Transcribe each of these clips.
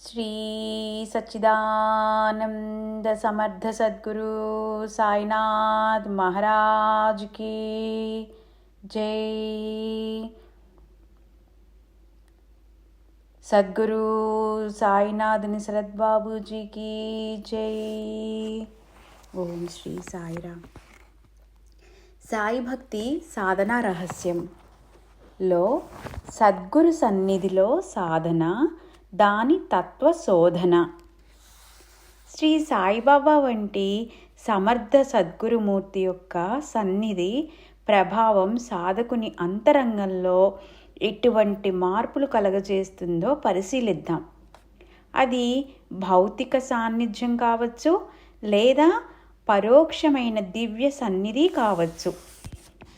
శ్రీ సచ్చిదానంద సమర్థ సద్గురు సాయినాథ్ మహారాజ్కి జై. సద్గురు సాయినాథ్ని శరత్ బాబుజీకి జై. ఓం శ్రీ సాయిరామ్. సాయి భక్తి సాధన రహస్యంలో సద్గురు సన్నిధిలో సాధన దాని తత్వ శోధన. శ్రీ సాయిబాబా వంటి సమర్థ సద్గురుమూర్తి యొక్క సన్నిధి ప్రభావం సాధకుని అంతరంగంలో ఎటువంటి మార్పులు కలగజేస్తుందో పరిశీలిద్దాం. అది భౌతిక సాన్నిధ్యం కావచ్చు లేదా పరోక్షమైన దివ్య సన్నిధి కావచ్చు.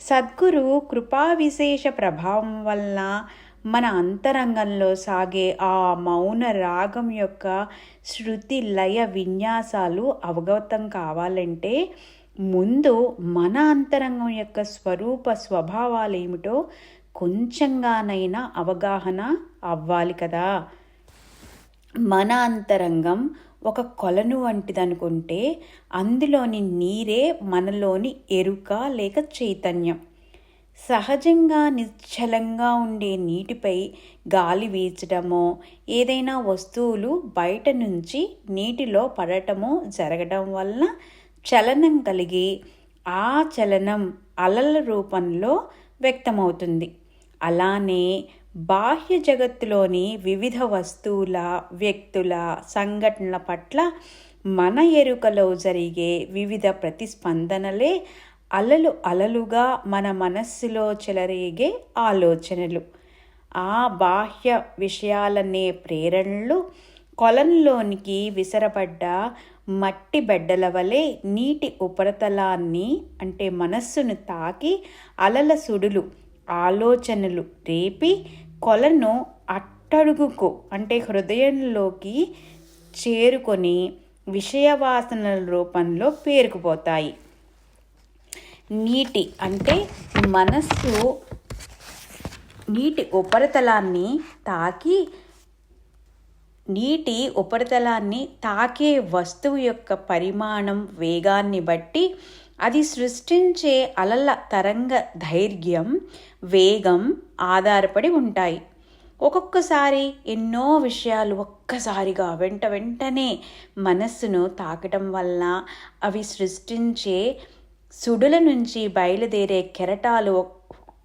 సద్గురు కృపా విశేష ప్రభావం వలన మన అంతరంగంలో సాగే ఆ మౌన రాగం యొక్క శృతి లయ విన్యాసాలు అవగతం కావాలంటే ముందు మన అంతరంగం యొక్క స్వరూప స్వభావాలు ఏమిటో కొంచెంగానైనా అవగాహన అవ్వాలి కదా. మన అంతరంగం ఒక కొలను వంటిదనుకుంటే అందులోని నీరే మనలోని ఎరుక లేక చైతన్యం. సహజంగా నిశ్చలంగా ఉండే నీటిపై గాలి వీచడమో ఏదైనా వస్తువులు బయట నుంచి నీటిలో పడటమో జరగడం వలన చలనం కలిగి ఆ చలనం అలల రూపంలో వ్యక్తమవుతుంది. అలానే బాహ్య జగత్తులోని వివిధ వస్తువుల వ్యక్తుల సంఘటనల పట్ల మన ఎరుకలో జరిగే వివిధ ప్రతిస్పందనలే అలలు అలలుగా మన మనస్సులో చెలరేగే ఆలోచనలు. ఆ బాహ్య విషయాలనే ప్రేరణలు కొలంలోనికి విసరపడ్డ మట్టి బెడ్డల వలె నీటి ఉపరితలాన్ని అంటే మనస్సును తాకి అలల సుడులు ఆలోచనలు రేపి కొలను అట్టడుగుకు అంటే హృదయంలోకి చేరుకొని విషయవాసనల రూపంలో పేరుకుపోతాయి. నీటి అంటే మనస్సు నీటి ఉపరితలాన్ని తాకి నీటి ఉపరితలాన్ని తాకే వస్తువు యొక్క పరిమాణం వేగాన్ని బట్టి అది సృష్టించే అలల తరంగ ధైర్యం వేగం ఆధారపడి ఉంటాయి. ఒక్కొక్కసారి ఎన్నో విషయాలు ఒక్కసారిగా వెంట వెంటనే మనస్సును తాకటం వల్ల అవి సృష్టించే సుడుల నుంచి బయలుదేరే కెరటాలు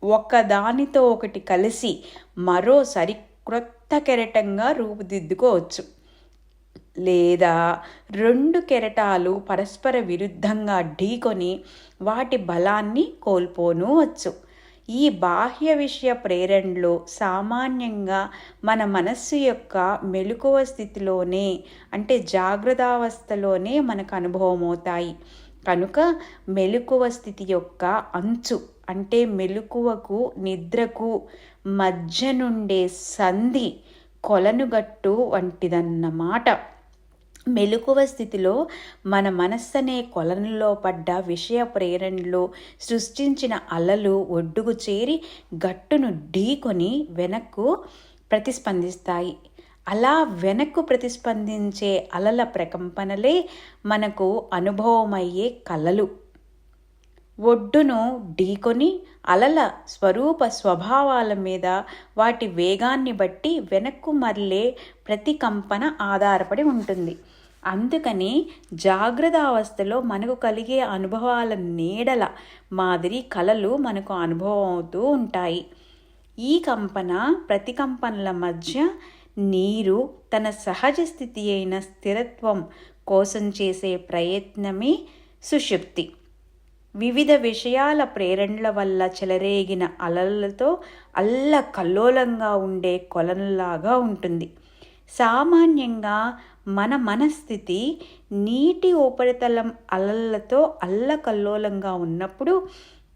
ఒకదానితో ఒకటి కలిసి మరో సరిక్రొత్త కెరటంగా రూపుదిద్దుకోవచ్చు. లేదా రెండు కెరటాలు పరస్పర విరుద్ధంగా ఢీకొని వాటి బలాన్ని కోల్పోను వచ్చు ఈ బాహ్య విషయ ప్రేరణలు సామాన్యంగా మన మనస్సు యొక్క మెలకువ స్థితిలోనే అంటే జాగ్రత్తావస్థలోనే మనకు అనుభవమవుతాయి. కనుక మెలకువ స్థితి యొక్క అంచు అంటే మెలకువకు నిద్రకు మధ్య నుండే సంధి కొలనుగట్టు వంటిదన్నమాట. మెలకువ స్థితిలో మన మనస్సనే కొలనులో పడ్డ విషయ ప్రేరణలు సృష్టించిన అలలు ఒడ్డుకు చేరి గట్టును ఢీకొని వెనక్కు ప్రతిస్పందిస్తాయి. అలా వెనక్కు ప్రతిస్పందించే అలల ప్రకంపనలే మనకు అనుభవమయ్యే కలలు. ఒడ్డును ఢీకొని అలల స్వరూప స్వభావాల మీద వాటి వేగాన్ని బట్టి వెనక్కు మరలే ప్రతికంపన ఆధారపడి ఉంటుంది. అందుకని జాగ్రత్త అవస్థలో మనకు కలిగే అనుభవాల నీడల మాదిరి కళలు మనకు అనుభవం అవుతూ ఉంటాయి. ఈ కంపన ప్రతికంపనల మధ్య నీరు తన సహజ స్థితి అయిన స్థిరత్వం కోసం చేసే ప్రయత్నమే సుషుప్తి. వివిధ విషయాల ప్రేరణల వల్ల చెలరేగిన అలలతో అల్ల కల్లోలంగా ఉండే కొలనులాగా ఉంటుంది. సామాన్యంగా మన మనస్థితి నీటి ఉపరితలం అలలతో అల్లకల్లోలంగా ఉన్నప్పుడు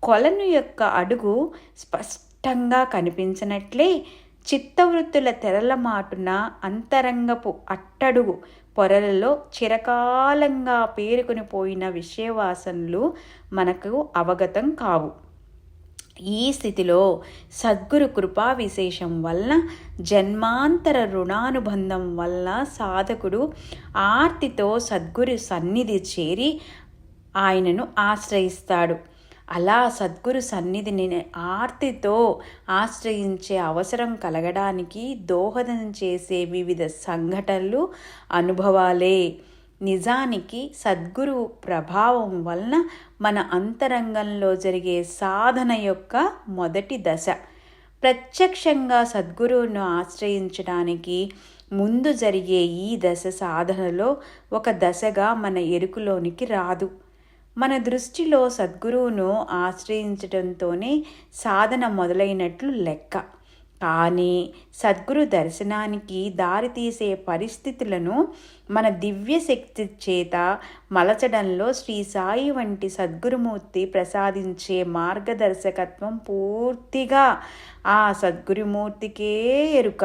కొలను యొక్క అడుగు స్పష్టంగా కనిపించినట్లే చిత్తవృత్తుల తెరల మాటున అంతరంగపు అట్టడుగు పొరలలో చిరకాలంగా పేరుకుని పోయిన విషయవాసనలు మనకు అవగతం కావు. ఈ స్థితిలో సద్గురు కృపా విశేషం వలన జన్మాంతర రుణానుబంధం వల్ల సాధకుడు ఆర్తితో సద్గురు సన్నిధి చేరి ఆయనను ఆశ్రయిస్తాడు. అలా సద్గురు సన్నిధిని ఆర్తితో ఆశ్రయించే అవసరం కలగడానికి దోహదం చేసే వివిధ సంఘటనలు అనుభవాలే. నిజానికి సద్గురు ప్రభావం వలన మన అంతరంగంలో జరిగే సాధన యొక్క మొదటి దశ. ప్రత్యక్షంగా సద్గురువును ఆశ్రయించడానికి ముందు జరిగే ఈ దశ సాధనలో ఒక దశగా మన ఎరుకులోనికి రాదు. మన దృష్టిలో సద్గురువును ఆశ్రయించడంతోనే సాధన మొదలైనట్లు లెక్క. కానీ సద్గురు దర్శనానికి దారితీసే పరిస్థితులను మన దివ్యశక్తి చేత మలచడంలో శ్రీ సాయి వంటి సద్గురుమూర్తి ప్రసాదించే మార్గదర్శకత్వం పూర్తిగా ఆ సద్గురుమూర్తికే ఎరుక.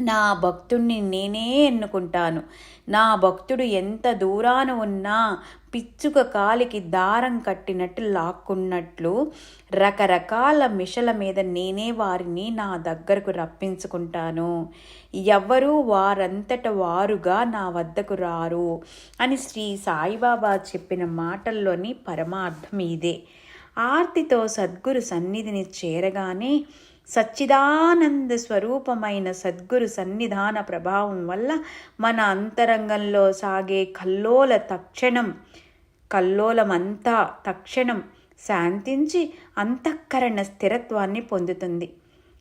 నా భక్తుణ్ణి నేనే ఎన్నుకుంటాను. నా భక్తుడు ఎంత దూరాన ఉన్నా పిచ్చుక కాలికి దారం కట్టినట్టు లాక్కున్నట్లు రకరకాల మిషల మీద నేనే వారిని నా దగ్గరకు రప్పించుకుంటాను. ఎవ్వరూ వారంతట వారుగా నా వద్దకు రారు అని శ్రీ సాయిబాబా చెప్పిన మాటల్లోని పరమార్థం ఇదే. ఆర్తితో సద్గురు సన్నిధిని చేరగానే సచ్చిదానంద స్వరూపమైన సద్గురు సన్నిధాన ప్రభావం వల్ల మన అంతరంగంలో సాగే కల్లోల తక్షణం కల్లోలమంతా తక్షణం శాంతించి అంతఃకరణ స్థిరత్వాన్ని పొందుతుంది.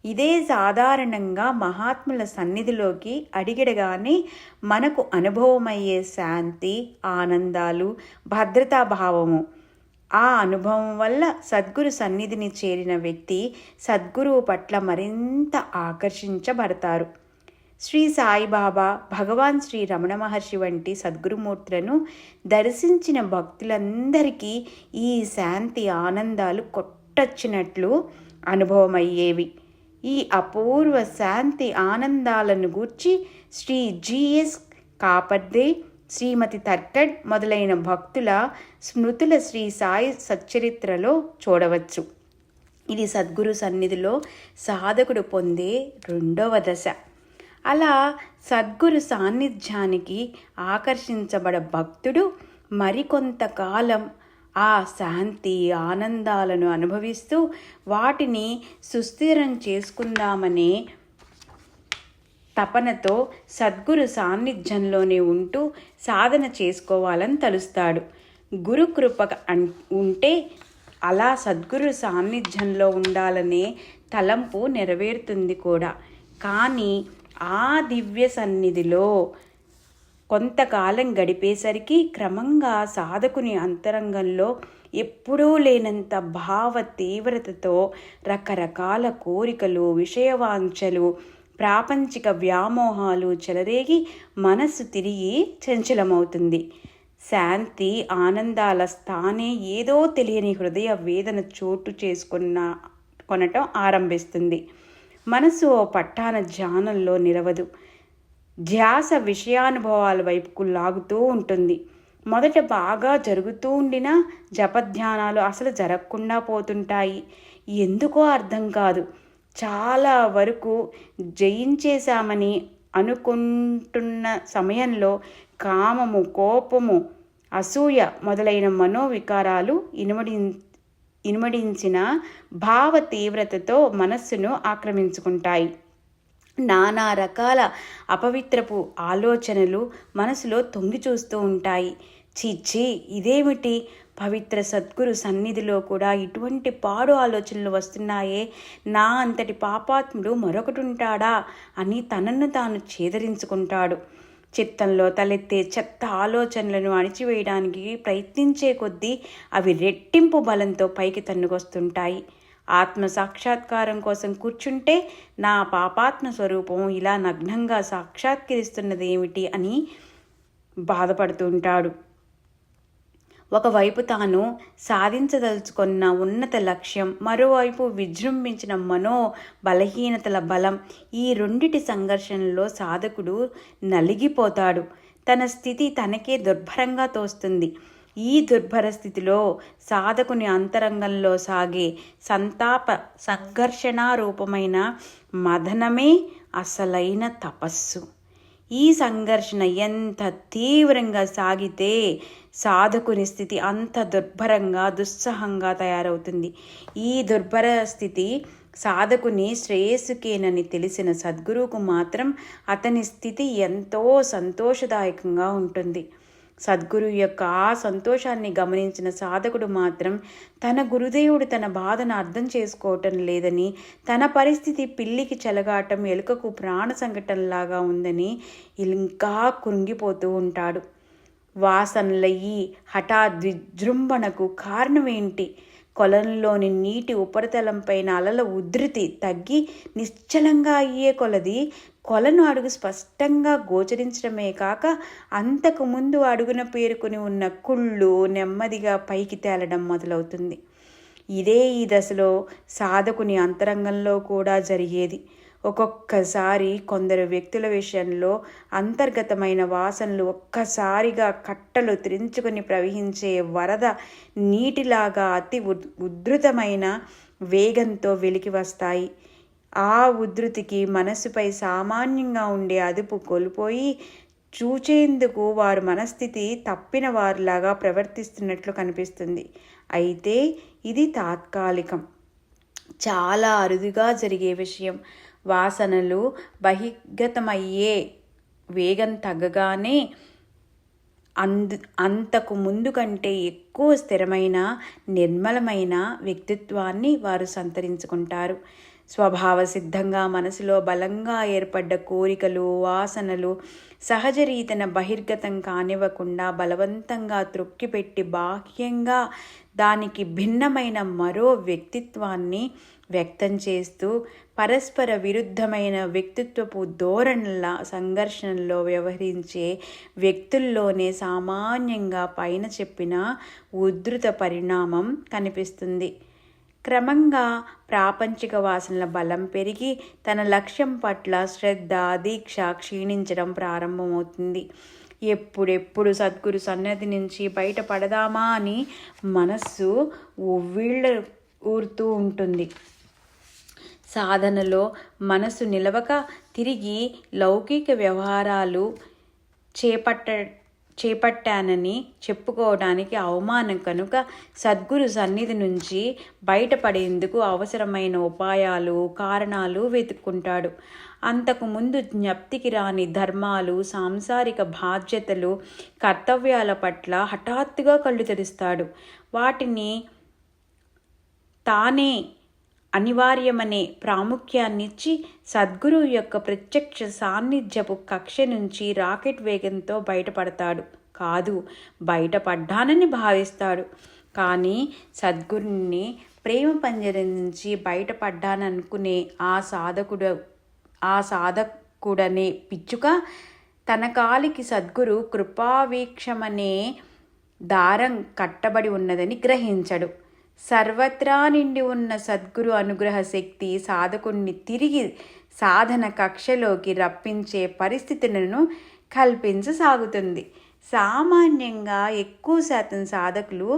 ఇదే సాధారణంగా మహాత్ముల సన్నిధిలోకి అడిగిడగానే మనకు అనుభవమయ్యే శాంతి ఆనందాలు భద్రతాభావము ఆ అనుభవం వల్ల సద్గురు సన్నిధిని చేరిన వ్యక్తి సద్గురువు పట్ల మరింత ఆకర్షించబడతారు. శ్రీ సాయిబాబా భగవాన్ శ్రీ రమణ మహర్షి వంటి సద్గురుమూర్తులను దర్శించిన భక్తులందరికీ ఈ శాంతి ఆనందాలు కొట్టొచ్చినట్లు అనుభవమయ్యేవి. ఈ అపూర్వ శాంతి ఆనందాలను గూర్చి శ్రీ జిఎస్ కాపర్దే శ్రీమతి తర్కడ్ మొదలైన భక్తుల స్మృతుల శ్రీ సాయి సచ్చరిత్రలో చూడవచ్చు. ఇది సద్గురు సన్నిధిలో సాధకుడు పొందే రెండవ దశ. అలా సద్గురు సాన్నిధ్యానికి ఆకర్షించబడ భక్తుడు మరికొంతకాలం ఆ శాంతి ఆనందాలను అనుభవిస్తూ వాటిని సుస్థిరం చేసుకుందామనే తపనతో సద్గురు సాన్నిధ్యంలోనే ఉంటూ సాధన చేసుకోవాలని తలుస్తాడు. గురుకృప ఉంటే అలా సద్గురు సాన్నిధ్యంలో ఉండాలనే తలంపు నెరవేరుతుంది కూడా. కానీ ఆ దివ్య సన్నిధిలో కొంతకాలం గడిపేసరికి క్రమంగా సాధకుని అంతరంగంలో ఎప్పుడూ లేనంత భావ తీవ్రతతో రకరకాల కోరికలు విషయవాంఛలు ప్రాపంచిక వ్యామోహాలు చెలరేగి మనస్సు తిరిగి చంచలమవుతుంది. శాంతి ఆనందాల స్థానే ఏదో తెలియని హృదయ వేదన చోటు చేసుకున్న కొనటం ఆరంభిస్తుంది. మనసు ఓ పట్టాన ధ్యానంలో నిలవదు. ధ్యాస విషయానుభవాల వైపుకు లాగుతూ ఉంటుంది. మొదట బాగా జరుగుతూ ఉండినా జపధ్యానాలు అసలు జరగకుండా పోతుంటాయి. ఎందుకో అర్థం కాదు. చాలా వరకు జయించేశామని అనుకుంటున్న సమయంలో కామము కోపము అసూయ మొదలైన మనోవికారాలు ఇనుమడి ఇనుమడించిన భావ తీవ్రతతో మనస్సును ఆక్రమించుకుంటాయి. నానా రకాల అపవిత్రపు ఆలోచనలు మనసులో తొంగి చూస్తూ ఉంటాయి. చిచ్చి ఇదేమిటి? పవిత్ర సద్గురు సన్నిధిలో కూడా ఇటువంటి పాడు ఆలోచనలు వస్తున్నాయే. నా అంతటి పాపాత్ముడు మరొకటి ఉంటాడా అని తనను తాను ఛేదరించుకుంటాడు చిత్తంలో తలెత్తే చెత్త ఆలోచనలను అణిచివేయడానికి ప్రయత్నించే కొద్దీ అవి రెట్టింపు బలంతో పైకి తన్నుకొస్తుంటాయి. ఆత్మ సాక్షాత్కారం కోసం కూర్చుంటే నా పాపాత్మ స్వరూపం ఇలా నగ్నంగా సాక్షాత్కరిస్తున్నది ఏమిటి అని బాధపడుతుంటాడు ఒకవైపు తాను సాధించదలుచుకున్న ఉన్నత లక్ష్యం మరోవైపు విజృంభించిన మనో బలహీనతల బలం. ఈ రెండిటి సంఘర్షణలో సాధకుడు నలిగిపోతాడు. తన స్థితి తనకే దుర్భరంగా తోస్తుంది. ఈ దుర్భర స్థితిలో సాధకుని అంతరంగంలో సాగే సంతాప సంఘర్షణారూపమైన మదనమే అసలైన తపస్సు. ఈ సంఘర్షణ ఎంత తీవ్రంగా సాగితే సాధకుని స్థితి అంత దుర్భరంగా దుస్సహంగా తయారవుతుంది. ఈ దుర్భర స్థితి సాధకుని శ్రేయస్సుకేనని తెలిసిన సద్గురువుకు మాత్రం అతని స్థితి ఎంతో సంతోషదాయకంగా ఉంటుంది. సద్గురు యొక్క ఆ సంతోషాన్ని గమనించిన సాధకుడు మాత్రం తన గురుదేవుడు తన బాధను అర్థం చేసుకోవటం లేదని తన పరిస్థితి పిల్లికి చెలగాటం ఎలుకకు ప్రాణ సంఘటనలాగా ఉందని ఇంకా కృంగిపోతూ ఉంటాడు. వాసనల ఈ హఠాత్ విజృంభణకు కారణమేంటి? కొలంలోని నీటి ఉపరితలంపైన అలల ఉధృతి తగ్గి నిశ్చలంగా అయ్యే కొలది కొలను అడుగు స్పష్టంగా గోచరించడమే కాక అంతకు ముందు అడుగున పేరుకుని ఉన్న కుళ్ళు నెమ్మదిగా పైకి తేలడం మొదలవుతుంది. ఇదే ఈ దశలో సాధకుని అంతరంగంలో కూడా జరిగేది. ఒక్కొక్కసారి కొందరు వ్యక్తుల విషయంలో అంతర్గతమైన వాసనలు ఒక్కసారిగా కట్టలు త్రించుకుని ప్రవహించే వరద నీటిలాగా అతి ఉధృతమైన వేగంతో వెలికి వస్తాయి. ఆ ఉధృతికి మనసుపై సామాన్యంగా ఉండే అదుపు కోల్పోయి చూచేందుకు వారు మనస్థితి తప్పిన వారిలాగా ప్రవర్తిస్తున్నట్లు కనిపిస్తుంది. అయితే ఇది తాత్కాలికం. చాలా అరుదుగా జరిగే విషయం. వాసనలు బహిర్గతమయ్యే వేగం తగ్గగానే అందు అంతకు ముందు కంటే ఎక్కువ స్థిరమైన నిర్మలమైన వ్యక్తిత్వాన్ని వారు సంతరించుకుంటారు. స్వభావ సిద్ధంగా మనసులో బలంగా ఏర్పడ్డ కోరికలు వాసనలు సహజరీతన బహిర్గతం కానివ్వకుండా బలవంతంగా త్రొక్కిపెట్టి బాహ్యంగా దానికి భిన్నమైన మరో వ్యక్తిత్వాన్ని వ్యక్తం చేస్తూ పరస్పర విరుద్ధమైన వ్యక్తిత్వపు ధోరణుల సంఘర్షణలో వ్యవహరించే వ్యక్తుల్లోనే సామాన్యంగా పైన చెప్పిన ఉధృత పరిణామం కనిపిస్తుంది. క్రమంగా ప్రాపంచిక వాసనల బలం పెరిగి తన లక్ష్యం పట్ల శ్రద్ధ దీక్ష క్షీణించడం ప్రారంభమవుతుంది. ఎప్పుడెప్పుడు సద్గురు సన్నది నుంచి బయటపడదామా అని మనస్సు ఉవ్విళ్ళ ఊరుతూ ఉంటుంది. సాధనలో మనసు నిలవక తిరిగి లౌకిక వ్యవహారాలు చేపట్ట చేపట్టానని చెప్పుకోవడానికి అవమానం కనుక సద్గురు సన్నిధి నుంచి బయటపడేందుకు అవసరమైన ఉపాయాలు కారణాలు వెతుక్కుంటాడు. అంతకుముందు జ్ఞప్తికి రాని ధర్మాలు సాంసారిక బాధ్యతలు కర్తవ్యాల పట్ల హఠాత్తుగా కళ్ళు తెరుస్తాడు. వాటిని తానే అనివార్యమనే ప్రాముఖ్యాన్నిచ్చి సద్గురువు యొక్క ప్రత్యక్ష సాన్నిధ్యపు కక్ష నుంచి రాకెట్ వేగంతో బయటపడతాడు. కాదు బయటపడ్డానని భావిస్తాడు. కానీ సద్గురుని ప్రేమ పంజరం నుంచి బయటపడ్డాననుకునే ఆ సాధకుడు ఆ సాధకుడనే పిచ్చుక తన కాలికి సద్గురు కృపావీక్షమనే దారం కట్టబడి ఉన్నదని గ్రహించడు. సర్వత్రా నిండి ఉన్న సద్గురు అనుగ్రహ శక్తి సాధకుణ్ణి తిరిగి సాధన కక్షలోకి రప్పించే పరిస్థితులను కల్పించసాగుతుంది. సామాన్యంగా ఎక్కువ శాతం సాధకులు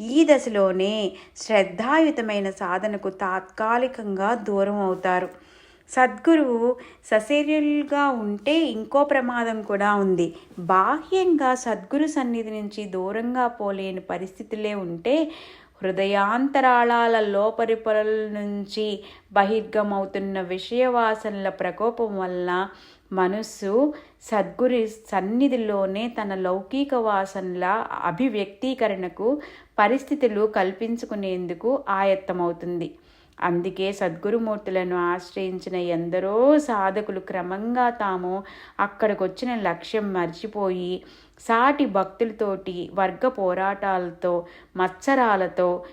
ఈ దశలోనే శ్రద్ధాయుతమైన సాధనకు తాత్కాలికంగా దూరం అవుతారు. సద్గురువు సశరీరులుగా ఉంటే ఇంకో ప్రమాదం కూడా ఉంది. బాహ్యంగా సద్గురు సన్నిధి నుంచి దూరంగా పోలేని పరిస్థితులే ఉంటే హృదయాంతరాళాల లోపరిపొరల నుంచి బహిర్గమవుతున్న విషయవాసనల ప్రకోపం వల్ల మనస్సు సద్గురి సన్నిధిలోనే తన లౌకిక వాసనల అభివ్యక్తీకరణకు పరిస్థితులు కల్పించుకునేందుకు ఆయత్తమవుతుంది. అందుకే సద్గురుమూర్తులను ఆశ్రయించిన ఎందరో సాధకులు క్రమంగా తాము అక్కడికొచ్చిన లక్ష్యం మర్చిపోయి సాటి భక్తులతోటి వర్గ పోరాటాలతో మత్సరాలతో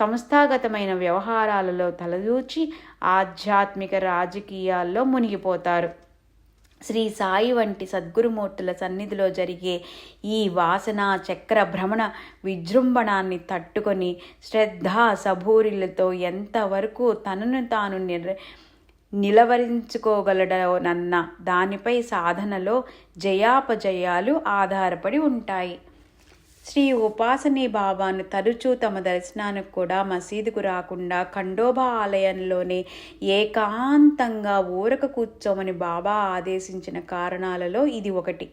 సంస్థాగతమైన వ్యవహారాలలో తలదూచి ఆధ్యాత్మిక రాజకీయాల్లో మునిగిపోతారు. శ్రీ సాయి వంటి సద్గురుమూర్తుల సన్నిధిలో జరిగే ఈ వాసన చక్ర భ్రమణ విజృంభణాన్ని తట్టుకొని శ్రద్ధ సభూరిలతో ఎంతవరకు తనను తాను నిర్ నిలవరించుకోగలడనన్న దానిపై సాధనలో జయాపజయాలు ఆధారపడి ఉంటాయి. శ్రీ ఉపాసనీ బాబాను తరచూ తమ దర్శనానికి కూడా మసీదుకు రాకుండా ఖండోబా ఆలయంలోనే ఏకాంతంగా ఊరక కూర్చోమని బాబా ఆదేశించిన కారణాలలో ఇది ఒకటి.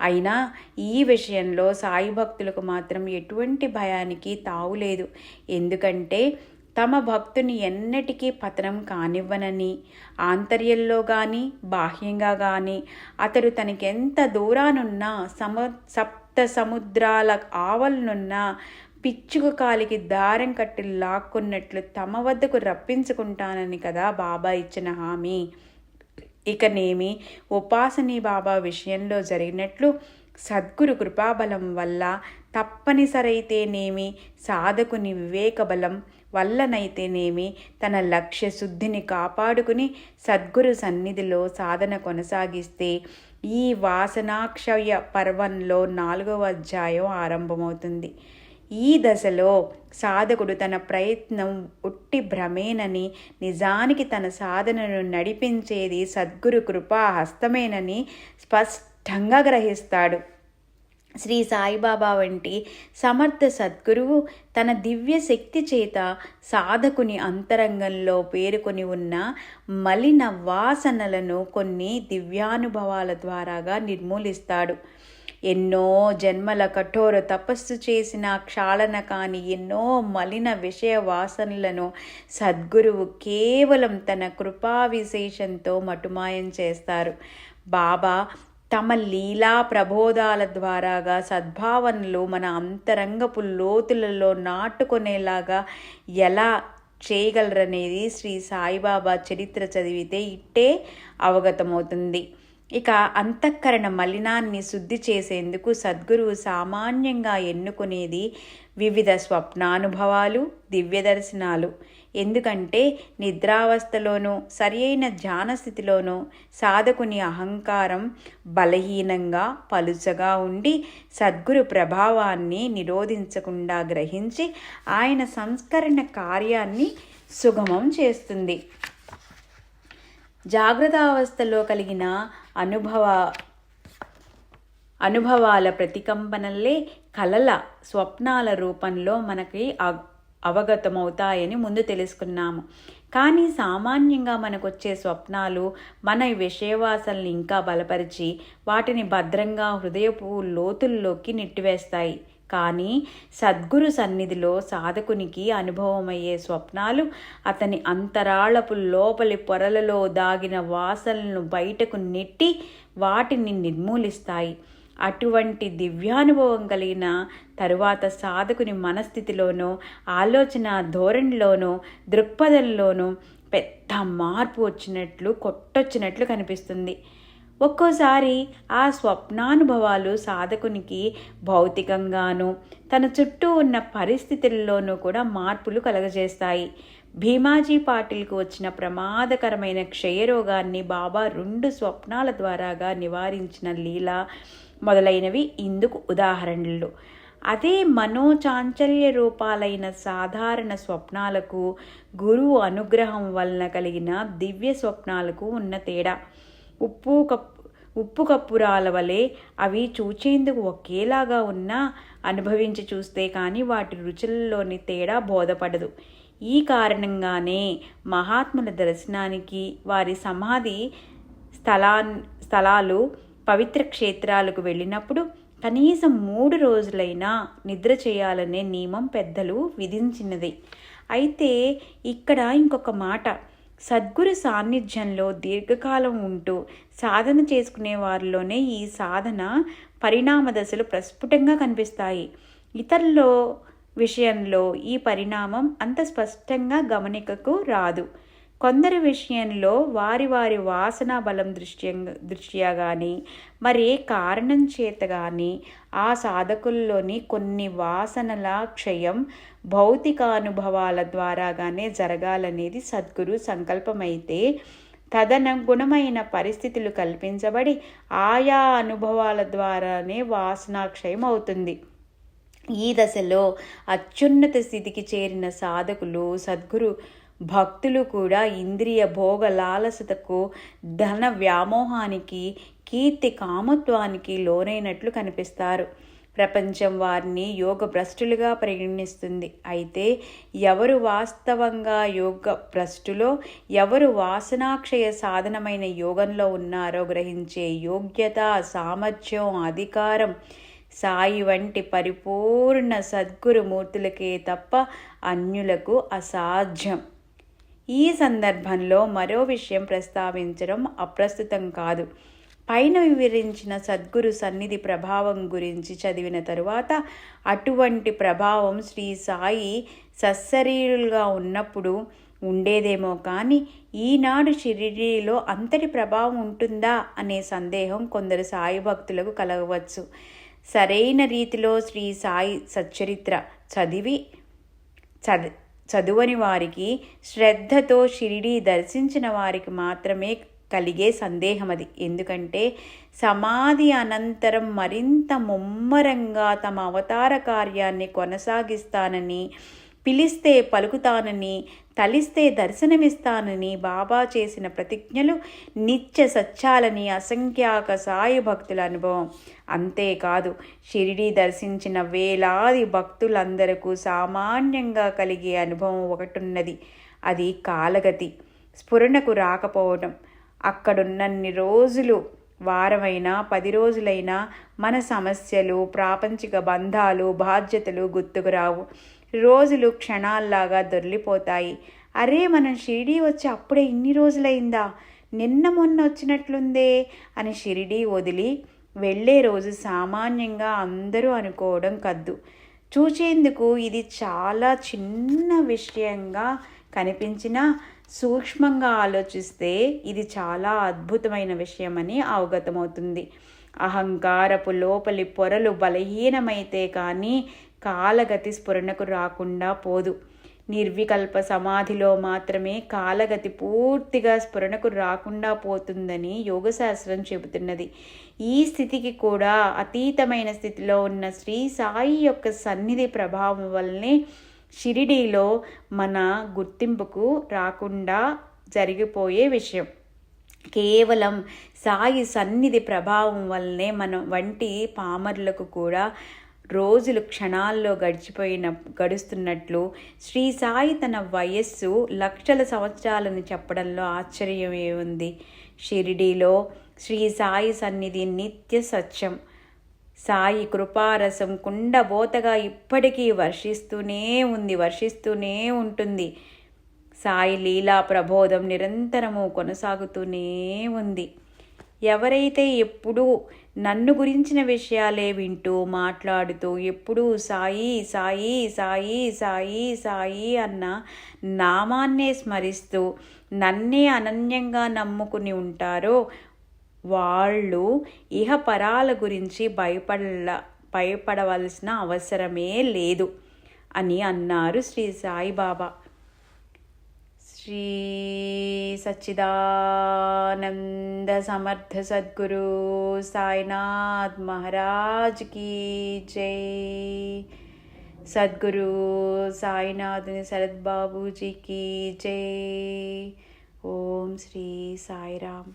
అయినా ఈ విషయంలో సాయి భక్తులకు మాత్రం ఎటువంటి భయానికి తావులేదు. ఎందుకంటే తమ భక్తుని ఎన్నటికీ పతనం కానివ్వనని ఆంతర్యంలో కానీ బాహ్యంగా కానీ అతడు తనకెంత దూరానున్నా సమ సప్త సముద్రాల ఆవలనున్నా పిచ్చుక కాలికి దారం కట్టి లాక్కున్నట్లు తమ వద్దకు రప్పించుకుంటానని కదా బాబా ఇచ్చిన హామీ. ఇకనేమి ఉపాసనీ బాబా విషయంలో జరిగినట్లు సద్గురు కృపాబలం వల్ల తప్పనిసరైతేనేమి సాధకుని వివేకబలం వల్లనైతేనేమి తన లక్ష్య శుద్ధిని కాపాడుకుని సద్గురు సన్నిధిలో సాధన కొనసాగిస్తే ఈ వాసనాక్షయ పర్వంలో నాలుగవ అధ్యాయం ఆరంభమవుతుంది. ఈ దశలో సాధకుడు తన ప్రయత్నం ఉట్టి భ్రమేనని నిజానికి తన సాధనను నడిపించేది సద్గురు కృపా హస్తమేనని స్పష్టంగా గ్రహిస్తాడు. శ్రీ సాయిబాబా వంటి సమర్థ సద్గురువు తన దివ్య శక్తి చేత సాధకుని అంతరంగంలో పేరుకొని ఉన్న మలిన వాసనలను కొన్ని దివ్యానుభవాల ద్వారాగా నిర్మూలిస్తాడు. ఎన్నో జన్మల కఠోర తపస్సు చేసిన క్షాళన కాని ఎన్నో మలిన విషయ వాసనలను సద్గురువు కేవలం తన కృపా విశేషంతో మటుమాయం చేస్తారు. బాబా తమ లీలా ప్రబోధాల ద్వారాగా సద్భావనలు మన అంతరంగపు లోతులలో నాటుకునేలాగా ఎలా చేయగలరనేది శ్రీ సాయిబాబా చరిత్ర చదివితే ఇట్టే అవగతమవుతుంది. ఇక అంతఃకరణ మలినాన్ని శుద్ధి చేసేందుకు సద్గురువు సామాన్యంగా ఎన్నుకునేది వివిధ స్వప్నానుభవాలు దివ్య దర్శనాలు. ఎందుకంటే నిద్రావస్థలోనూ సరి అయిన ధ్యానస్థితిలోనూ సాధకుని అహంకారం బలహీనంగా పలుచగా ఉండి సద్గురు ప్రభావాన్ని నిరోధించకుండా గ్రహించి ఆయన సంస్కరణ కార్యాన్ని సుగమం చేస్తుంది. జాగ్రత్త అవస్థలో కలిగిన అనుభవ అనుభవాల ప్రతికంపనలే కలల స్వప్నాల రూపంలో మనకి అవగతమవుతాయని ముందు తెలుసుకున్నాము. కానీ సామాన్యంగా మనకొచ్చే స్వప్నాలు మన విషయవాసల్ని ఇంకా బలపరిచి వాటిని భద్రంగా హృదయపు లోతుల్లోకి నెట్టివేస్తాయి. కానీ సద్గురు సన్నిధిలో సాధకునికి అనుభవమయ్యే స్వప్నాలు అతని అంతరాళపు లోపలి పొరలలో దాగిన వాసనలను బయటకు నెట్టి వాటిని నిర్మూలిస్తాయి. అటువంటి దివ్యానుభవం కలిగిన తరువాత సాధకుని మనస్థితిలోనో ఆలోచన ధోరణిలోనో దృక్పథంలోనూ పెద్ద మార్పు వచ్చినట్లు కొట్టొచ్చినట్లు కనిపిస్తుంది. ఒక్కోసారి ఆ స్వప్నానుభవాలు సాధకునికి భౌతికంగాను తన చుట్టూ ఉన్న పరిస్థితుల్లోనూ కూడా మార్పులు కలగజేస్తాయి. భీమాజీ పాటిల్కు వచ్చిన ప్రమాదకరమైన క్షయరోగాన్ని బాబా రెండు స్వప్నాల ద్వారాగా నివారించిన లీల మొదలైనవి ఇందుకు ఉదాహరణలు. అదే మనోచాంచల్య రూపాలైన సాధారణ స్వప్నాలకు గురువు అనుగ్రహం వలన కలిగిన దివ్య స్వప్నాలకు ఉన్న తేడా. ఉప్పు కప్పు ఉప్పు కప్పురాల వలె అవి చూచేందుకు ఒకేలాగా ఉన్నా అనుభవించి చూస్తే కానీ వాటి రుచులలోని తేడా బోధపడదు. ఈ కారణంగానే మహాత్ముల దర్శనానికి వారి సమాధి స్థలా స్థలాలు పవిత్ర క్షేత్రాలకు వెళ్ళినప్పుడు కనీసం మూడు రోజులైనా నిద్ర చేయాలనే నియమం పెద్దలు విధించినది. అయితే ఇక్కడ ఇంకొక మాట సద్గురు సాన్నిధ్యంలో దీర్ఘకాలం ఉంటూ సాధన చేసుకునే వారిలోనే ఈ సాధన పరిణామ దశలు ప్రస్ఫుటంగా కనిపిస్తాయి. ఇతరుల విషయంలో ఈ పరిణామం అంత స్పష్టంగా గమనికకు రాదు. కొందరి విషయంలో వారి వారి వాసన బలం దృశ్యం దృష్ట్యా కానీ మరి కారణం చేత కానీ ఆ సాధకుల్లోని కొన్ని వాసనల క్షయం భౌతిక అనుభవాల ద్వారాగానే జరగాలనేది సద్గురు సంకల్పమైతే తదనుగుణమైన పరిస్థితులు కల్పించబడి ఆయా అనుభవాల ద్వారానే వాసనాక్షయం అవుతుంది. ఈ దశలో అత్యున్నత స్థితికి చేరిన సాధకులు సద్గురు భక్తులు కూడా ఇంద్రియ భోగ లాలసతకు ధన వ్యామోహానికి కీర్తి కామత్వానికి లోనైనట్లు కనిపిస్తారు. ప్రపంచం వారిని యోగ భ్రష్టులుగా పరిగణిస్తుంది. అయితే ఎవరు వాస్తవంగా యోగ భ్రష్టులో ఎవరు వాసనాక్షయ సాధనమైన యోగంలో ఉన్నారో గ్రహించే యోగ్యత సామర్థ్యం అధికారం సాయి వంటి పరిపూర్ణ సద్గురుమూర్తులకే తప్ప అన్యులకు అసాధ్యం. ఈ సందర్భంలో మరో విషయం ప్రస్తావించడం అప్రస్తుతం కాదు. పైన వివరించిన సద్గురు సన్నిధి ప్రభావం గురించి చదివిన తరువాత అటువంటి ప్రభావం శ్రీ సాయి సచ్చరీరులుగా ఉన్నప్పుడు ఉండేదేమో కానీ ఈనాడు షిరిడీలో అంతటి ప్రభావం ఉంటుందా అనే సందేహం కొందరు సాయి భక్తులకు కలగవచ్చు. సరైన రీతిలో శ్రీ సాయి సచ్చరిత్ర చదివి చది చదువని వారికి శ్రద్ధతో షిరిడి దర్శించిన వారికి మాత్రమే కలిగే సందేహం అది. ఎందుకంటే సమాధి అనంతరం మరింత ముమ్మరంగా తమ అవతార కార్యాన్ని కొనసాగిస్తానని పిలిస్తే పలుకుతానని తలిస్తే దర్శనమిస్తానని బాబా చేసిన ప్రతిజ్ఞలు నిత్య సత్యాలని అసంఖ్యాక సాయి భక్తుల అనుభవం. అంతేకాదు షిరిడి దర్శించిన వేలాది భక్తులందరకు సామాన్యంగా కలిగే అనుభవం ఒకటున్నది. అది కాలగతి స్ఫురణకు రాకపోవడం అక్కడున్నన్ని రోజులు వారమైనా పది రోజులైనా మన సమస్యలు ప్రాపంచిక బంధాలు బాధ్యతలు గుర్తుకు రావు. రోజులు క్షణాల్లాగా దొర్లిపోతాయి అరే మనం షిరిడీ వచ్చి అప్పుడే ఇన్ని రోజులైందా? నిన్న మొన్న వచ్చినట్లుందే అని షిరిడీ వదిలి వెళ్ళే రోజు సామాన్యంగా అందరూ అనుకోవడం కద్దు. చూచేందుకు ఇది చాలా చిన్న విషయంగా కనిపించినా సూక్ష్మంగా ఆలోచిస్తే ఇది చాలా అద్భుతమైన విషయమని అవగతమవుతుంది. అహంకారపు లోపలి పొరలు బలహీనమైతే కానీ కాలగతి స్ఫురణకు రాకుండా పోదు. నిర్వికల్ప సమాధిలో మాత్రమే కాలగతి పూర్తిగా స్ఫురణకు రాకుండా పోతుందని యోగశాస్త్రం చెబుతున్నది. ఈ స్థితికి కూడా అతీతమైన స్థితిలో ఉన్న శ్రీ సాయి యొక్క సన్నిధి ప్రభావం వల్లనే షిరిడీలో మన గుర్తింపుకు రాకుండా జరిగిపోయే విషయం. కేవలం సాయి సన్నిధి ప్రభావం వల్లనే మనం వంటి పామర్లకు కూడా రోజులు క్షణాల్లో గడిచిపోయిన గడుస్తున్నట్లు శ్రీ సాయి తన వయస్సు లక్షల సంవత్సరాలని చెప్పడంలో ఆశ్చర్యం ఏముంది షిరిడీలో శ్రీ సాయి సన్నిధి నిత్య సత్యం. సాయి కృపారసం కుండబోతగా ఇప్పటికీ వర్షిస్తూనే ఉంది వర్షిస్తూనే ఉంటుంది. సాయి లీలా ప్రబోధం నిరంతరము కొనసాగుతూనే ఉంది. ఎవరైతే ఎప్పుడూ నన్ను గురించిన విషయాలే వింటూ మాట్లాడుతూ ఎప్పుడూ సాయి సాయి సాయి సాయి సాయి అన్న నామాన్నే స్మరిస్తూ నన్నే అనన్యంగా నమ్ముకుని ఉంటారో. వాళ్ళు ఇహపరాల గురించి భయపడ భయపడవలసిన అవసరమే లేదు అని అన్నారు శ్రీ సాయిబాబా. శ్రీ సచ్చిదానంద సమర్థ సద్గురు సాయినాథ్ మహారాజ్ కీ జై సద్గురు సాయినాథుని శరత్ బాబూజీ కీ జై ఓం శ్రీ సాయిరామ్